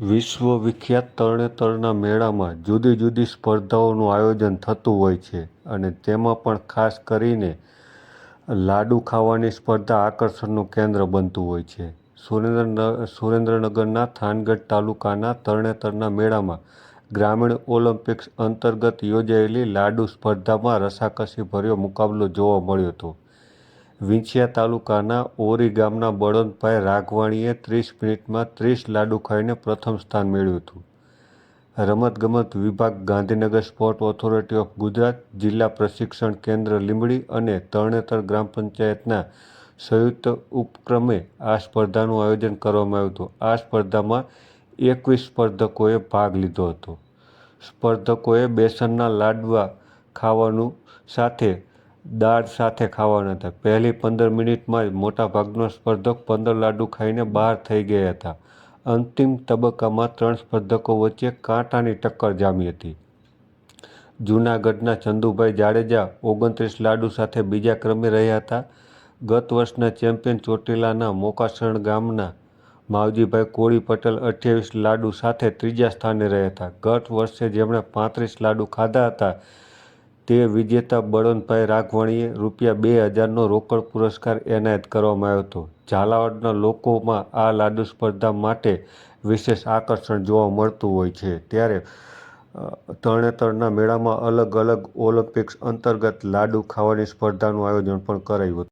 વિશ્વવિખ્યાત તરણેતરના મેળામાં જુદી જુદી સ્પર્ધાઓનું આયોજન થતું હોય છે અને તેમાં પણ ખાસ કરીને લાડુ ખાવાની સ્પર્ધા આકર્ષણનું કેન્દ્ર બનતું હોય છે. સુરેન્દ્રનગરના થાનગઢ તાલુકાના તરણેતરના મેળામાં ગ્રામીણ ઓલિમ્પિક્સ અંતર્ગત યોજાયેલી લાડુ સ્પર્ધામાં રસાકસીભર્યો મુકાબલો જોવા મળ્યો હતો. વિંછિયા તાલુકાના ઓરી ગામના બળવંતભાઈ રાઘવાણીએ ત્રીસ મિનિટમાં ત્રીસ લાડુ ખાઈને પ્રથમ સ્થાન મેળવ્યું હતું. રમતગમત વિભાગ, Gandhinagar sport authority of Gujarat, જિલ્લા પ્રશિક્ષણ કેન્દ્ર લીંબડી અને તરણેતર ગ્રામ પંચાયતના સંયુક્ત ઉપક્રમે આ સ્પર્ધાનું આયોજન કરવામાં આવ્યું હતું. આ સ્પર્ધામાં એકવીસ સ્પર્ધકોએ ભાગ લીધો હતો. સ્પર્ધકોએ બેસનના લાડવા ખાવાનું સાથે દાળ સાથે ખાવાના હતા. પહેલી પંદર મિનિટમાં જ મોટાભાગનો સ્પર્ધક પંદર લાડુ ખાઈને બહાર થઈ ગયા હતા. અંતિમ તબક્કામાં ત્રણ સ્પર્ધકો વચ્ચે કાંટાની ટક્કર જામી હતી. જૂનાગઢના ચંદુભાઈ જાડેજા ઓગણત્રીસ લાડુ સાથે બીજા ક્રમે રહ્યા હતા. ગત વર્ષના ચેમ્પિયન ચોટીલાના મોકાસણ ગામના માવજીભાઈ કોળી પટેલ અઠ્યાવીસ લાડુ સાથે ત્રીજા સ્થાને રહ્યા હતા. ગત વર્ષે જેમણે પાંત્રીસ લાડુ ખાધા હતા તે વિજેતા બળવંતભાઈ રાઘવાણીએ રૂપિયા બે હજારનો રોકડ પુરસ્કાર એનાયત કરવામાં આવ્યો હતો. ઝાલાવાડના લોકોમાં આ લાડુ સ્પર્ધા માટે વિશેષ આકર્ષણ જોવા મળતું હોય છે. ત્યારે તરણેતરના મેળામાં અલગ અલગ ઓલિમ્પિક્સ અંતર્ગત લાડુ ખાવાની સ્પર્ધાનું આયોજન પણ કરાયું હતું.